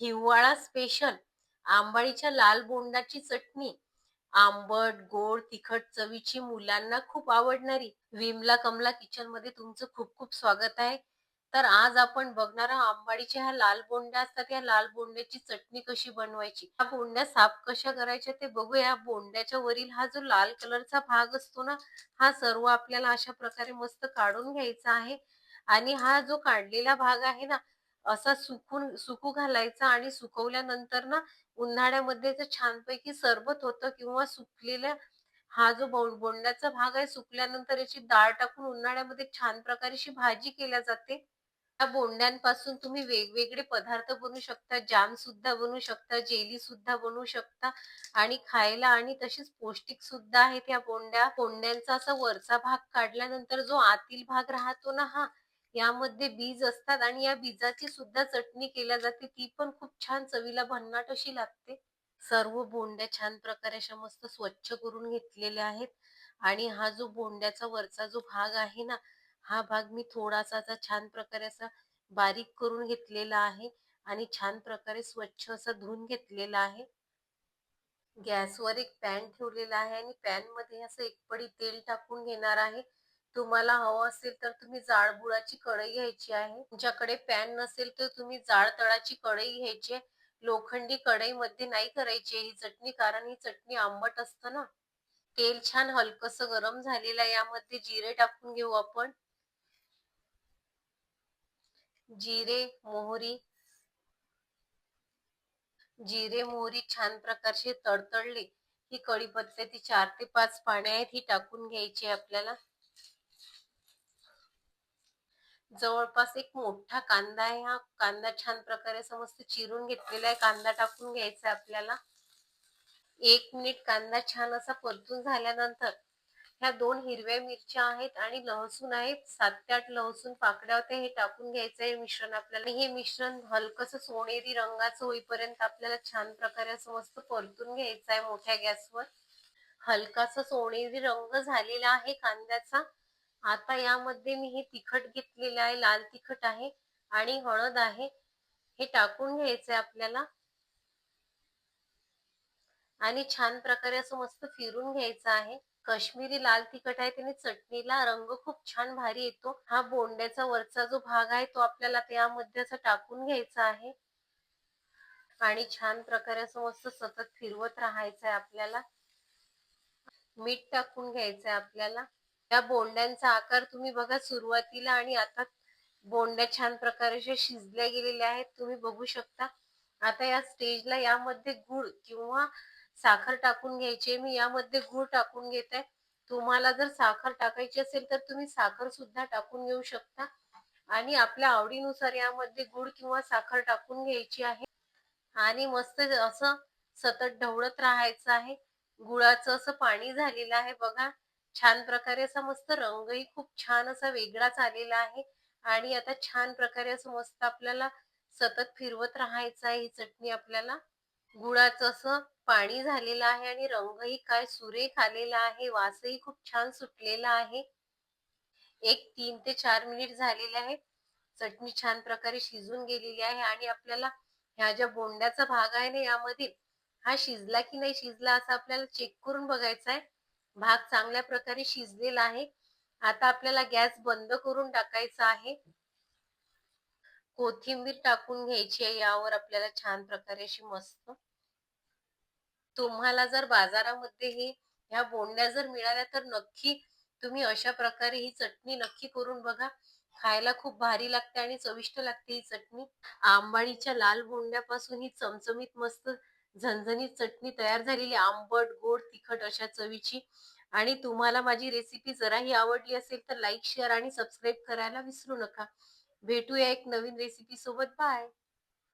हिवाळा स्पेशल आंबाडीच्या लाल बोंडाची चटणी. आंबट गोड तिखट चवीची मुलांना खूप आवडणारी. विमला कमला किचनमध्ये तुमचं खूप खूप स्वागत आहे. तर आज आपण बघणार आहोत आंबाडीच्या ह्या लाल बोंड्या असतात या लाल बोंड्याची चटणी कशी बनवायची? ह्या बोंड्या साफ कशा करायच्या ते बघूया. बोंड्याच्या वरील हा जो लाल कलरचा भाग असतो ना हा सर्व आपल्याला अशा प्रकारे मस्त काढून घ्यायचा आहे. आणि हा जो काढलेला भाग आहे ना असा सुकून सुकू घालायचा आणि सुकवल्यानंतर ना उन्हाळ्यामध्ये ते छानपैकी सरबत होतं किंवा सुकलेल्या हा जो बोंडाचा भाग आहे सुकल्यानंतर याची डाळ टाकून उन्हाळ्यामध्ये छान प्रकारेची भाजी केल्या जाते. त्या बोंड्यांपासून तुम्ही वेगवेगळे पदार्थ बनवू शकता जाम सुद्धा बनवू शकता जेली सुद्धा बनवू शकता आणि खायला आणि तशीच पौष्टिक सुद्धा आहेत या बोंड्या. बोंड्यांचा असा वरचा भाग काढल्यानंतर जो आतील भाग राहतो ना हा यामध्ये बीज असतात आणि या बीजाची सुद्धा चटणी केल्या जाते. ती पण खूप छान चवीला भन्नाट अशी लागते. सर्व बोंड्या छान प्रकारे अशा मस्त स्वच्छ करून घेतलेल्या आहेत. आणि हा जो बोंड्याचा वरचा जो भाग आहे ना हा भाग मी थोडासा असा छान प्रकारे असा बारीक करून घेतलेला आहे. आणि छान प्रकारे स्वच्छ असा धुवून घेतलेला आहे. गॅसवर एक पॅन ठेवलेला आहे आणि पॅनमध्ये असं एक पडी तेल टाकून घेणार आहे. तुम्हाला हवं असेल तर तुम्ही जाड कढई घ्यायची आहे. तुमच्याकडे पॅन नसेल तर तुम्ही जाड तळाची कढई घ्यायची लोखंडी कढईमध्ये नाही करायची ही चटणी कारण ही चटणी आंबट असतं ना. तेल छान हलकस गरम झालेलं आहे. यामध्ये जिरे टाकून घेऊ आपण. जिरे मोहरी. जिरे मोहरी छान प्रकारचे तडतडले. ही कढीपत्त्याची चार ते पाच पाने आहेत ही टाकून घ्यायची आपल्याला. जवळपास एक मोठा कांदा आहे हा. कांदा छान प्रकारे समस्त चिरून घेतलेला आहे. कांदा टाकून घ्यायचा आपल्याला. एक मिनिट कांदा छान असा परतून झाल्यानंतर ह्या दोन हिरव्या मिरच्या आहेत आणि लहसून आहेत. सात ते आठ लहसून पाकड्या होत्या. हे टाकून घ्यायचं आहे मिश्रण आपल्याला. हे मिश्रण हलकस सोनेरी रंगाचं होईपर्यंत आपल्याला छान प्रकारे असं मस्त परतून घ्यायचं आहे मोठ्या गॅसवर. हलकासा सोनेरी रंग झालेला आहे कांद्याचा. आता यामध्ये मी हे तिखट घेतलेलं आहे लाल तिखट आहे आणि हळद आहे. हे टाकून घ्यायचंय आपल्याला. आणि छान प्रकारे असं मस्त फिरून घ्यायचं आहे. कश्मीरी लाल तिखट आहे त्याने चटणीला रंग खूप छान भारी येतो. हा बोंड्याचा वरचा जो भाग आहे तो आपल्याला त्यामध्ये असं टाकून घ्यायचा आहे. आणि छान प्रकारे असं मस्त सतत फिरवत राहायचं आहे आपल्याला. मीठ टाकून घ्यायचंय आपल्याला. या बोंड्यांचा आकार तुम्ही बघा सुरुवातीला आणि आता बोंड्या छान प्रकारे शिजल्या गेलेल्या आहेत. तुम्ही बघू शकता. आता या स्टेजला यामध्ये गुळ किंवा साखर टाकून घ्यायची मी यामध्ये गुळ टाकून घेत आहे. तुम्हाला जर साखर टाकायची असेल तर तुम्ही साखर सुद्धा टाकून घेऊ शकता. आणि आपल्या आवडीनुसार यामध्ये गुळ किंवा साखर टाकून घ्यायची आहे. आणि मस्त असं सतत ढवळत राहायचं आहे. गुळाचं असं पाणी झालेलं आहे बघा. छान प्रकारे असा मस्त रंगही खूप छान असा वेगळाच आलेला आहे. आणि आता छान प्रकारे असं मस्त आपल्याला सतत फिरवत राहायचं आहे. ही चटणी आपल्याला गुळाचं असं पाणी झालेलं आहे आणि रंगही काय सुरेख आलेला आहे. वासही खूप छान सुटलेला आहे. एक तीन ते चार मिनिट झालेले आहे. चटणी छान प्रकारे शिजून गेलेली आहे आणि आपल्याला ह्या ज्या बोंड्याचा भाग आहे ना यामधील हा शिजला की नाही शिजला असं आपल्याला चेक करून बघायचा आहे. भाग चांगल्या प्रकारे शिजलेला आहे. आता आपल्याला गॅस बंद करून टाकायचा आहे. कोथिंबीर टाकून घ्यायची आहे यावर आपल्याला छान प्रकारे अशी मस्त. तुम्हाला जर बाजारामध्ये हे ह्या बोंड्या जर मिळाल्या तर नक्की तुम्ही अशा प्रकारे ही चटणी नक्की करून बघा. खायला खूप भारी लागते आणि चविष्ट लागते ही चटणी. आंबाडीच्या लाल बोंड्यापासून ही चमचमीत मस्त झणझणीत चटणी तयार झालेली आंबट गोड तिखट अशा चवीची. आणि तुम्हाला माझी रेसिपी जराही आवडली असेल तर लाईक शेअर आणि सबस्क्राईब करायला विसरू नका. भेटूया एक नवीन रेसिपी सोबत. बाय